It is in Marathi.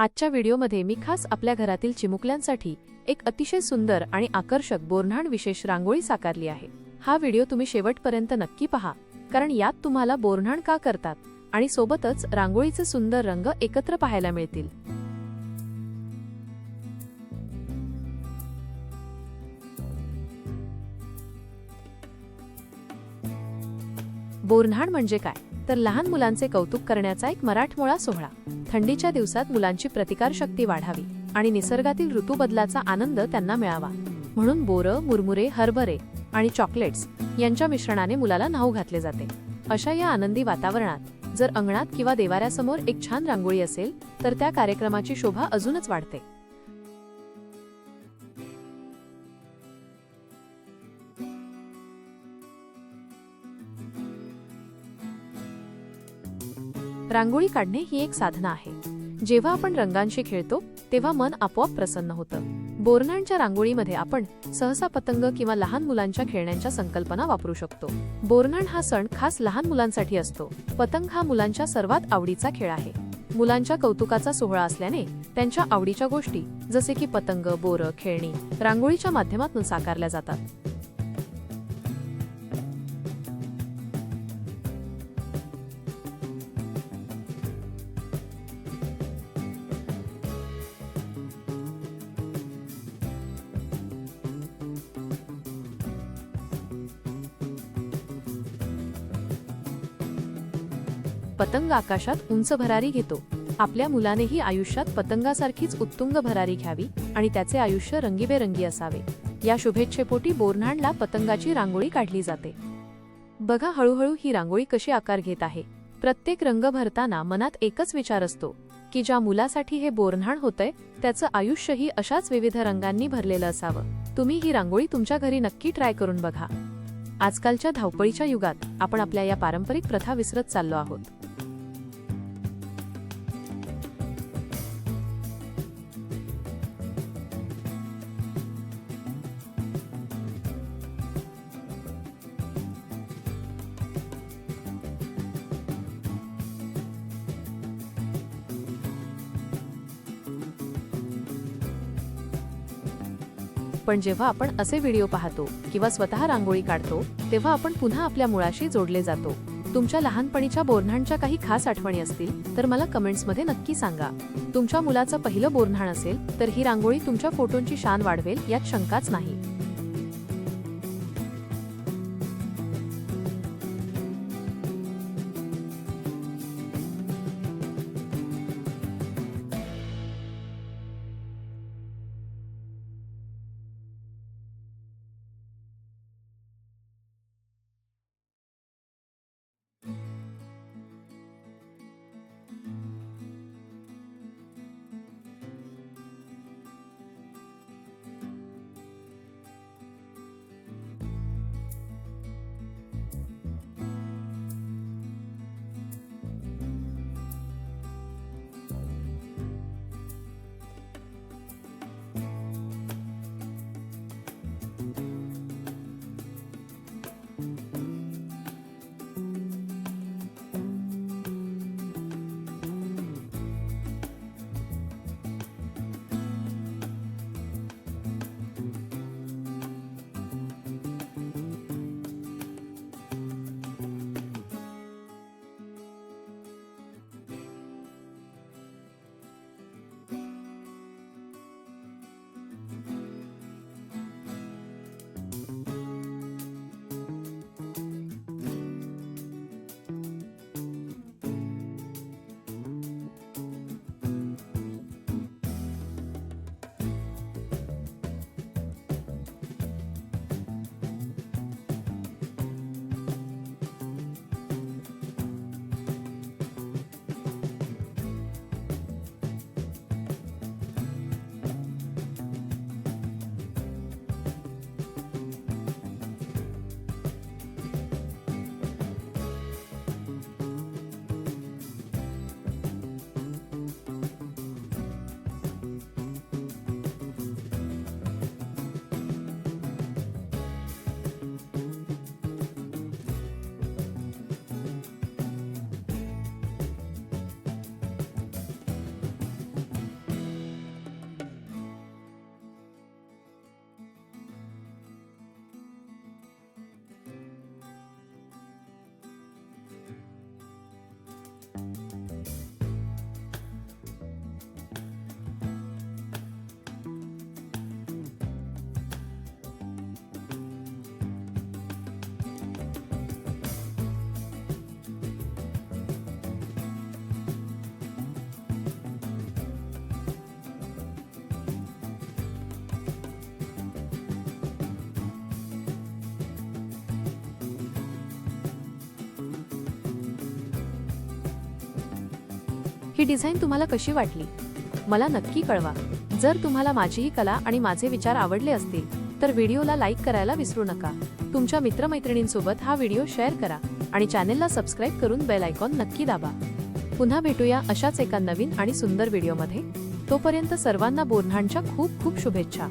आजच्या व्हिडिओमध्ये मी खास आपल्या घरातील चिमुकल्यांसाठी एक अतिशय सुंदर आणि आकर्षक बोरन्हाण विशेष रांगोळी साकारली आहे. हा व्हिडिओ तुम्ही शेवटपर्यंत नक्की पहा कारण यात तुम्हाला बोरन्हाण का करतात आणि सोबतच रांगोळीचे सुंदर रंग एकत्र पाहायला मिळतील. बोरन्हाण म्हणजे काय? तर लहान मुलांचे कौतुक करण्याचा एक मराठमोळा सोहळा. थंडीच्या दिवसात मुलांची प्रतिकारशक्ती वाढावी आणि निसर्गातील ऋतूबदलाचा आनंद त्यांना मिळावा. म्हणून बोरं मुरमुरे हरभरे आणि चॉकलेट्स यांच्या मिश्रणाने मुलाला न्हाऊ घातले जाते. अशा या आनंदी वातावरणात जर अंगणात किंवा देवाऱ्यासमोर एक छान रांगोळी असेल तर त्या कार्यक्रमाची शोभा अजूनच वाढते. रांगोळी काढणे ही एक साधना आहे. जेव्हा आपण रंगांशी खेळतो तेव्हा मन आपोआप प्रसन्न होतं. बोरनांच्या रांगोळीमध्ये आपण सहसा पतंग किंवा लहान मुलांच्या खेळण्यांच्या संकल्पना वापरू शकतो. बोरनाण हा सण खास लहान मुलांसाठी असतो. पतंग हा मुलांच्या सर्वात आवडीचा खेळ आहे. मुलांच्या कौतुकाचा सोहळा असल्याने त्यांच्या आवडीच्या गोष्टी जसे की पतंग बोर खेळणी रांगोळीच्या माध्यमातून साकारल्या जातात. पतंग आकाशात उंच भरारी घेतो. आपल्या मुलानेही आयुष्यात पतंगासारखीच उत्तुंग भरारी घ्यावी आणि त्याचे आयुष्य रंगीबेरंगी असावे. या शुभेच्छेपोटी बोरन्हाणला पतंगाची रांगोळी काढली जाते. बघा हळूहळू ही रांगोळी कशी आकार घेत आहे. प्रत्येक रंग भरताना मनात एकच विचार असतो की ज्या मुलासाठी हे बोरन्हाण होतंय त्याचं आयुष्यही अशाच विविध रंगांनी भरलेलं असावं. तुम्ही ही रांगोळी तुमच्या घरी नक्की ट्राय करून बघा. आजकालच्या धावपळीच्या युगात आपण आपल्या या पारंपरिक प्रथा विसरत चाललो आहोत. पण जेव्हा आपण असे व्हिडिओ पाहतो किंवा स्वतः रांगोळी काढतो तेव्हा आपण पुन्हा आपल्या मुळाशी जोडले जातो. तुमच्या लहानपणीच्या बोरन्हाणच्या काही खास आठवणी असतील तर मला कमेंट्समध्ये नक्की सांगा. तुमच्या मुलाचं पहिलं बोरन्हाण असेल तर ही रांगोळी तुमच्या फोटोंची शान वाढवेल यात शंकाच नाही. ही डिझाईन तुम्हाला कशी वाटली? मला नक्की कळवा. जर तुम्हाला माझी ही कला आणि माझे विचार आवडले असतील तर व्हिडिओला लाईक करायला विसरू नका. तुमच्या मित्रमैत्रिणींसोबत हा व्हिडिओ शेअर करा आणि चॅनेलला सबस्क्राईब करून बेल आयकॉन नक्की दाबा. पुन्हा भेटूया अशाच एका नवीन आणि सुंदर व्हिडिओमध्ये. तोपर्यंत सर्वांना बोरन्हाणच्या खूप खूप शुभेच्छा.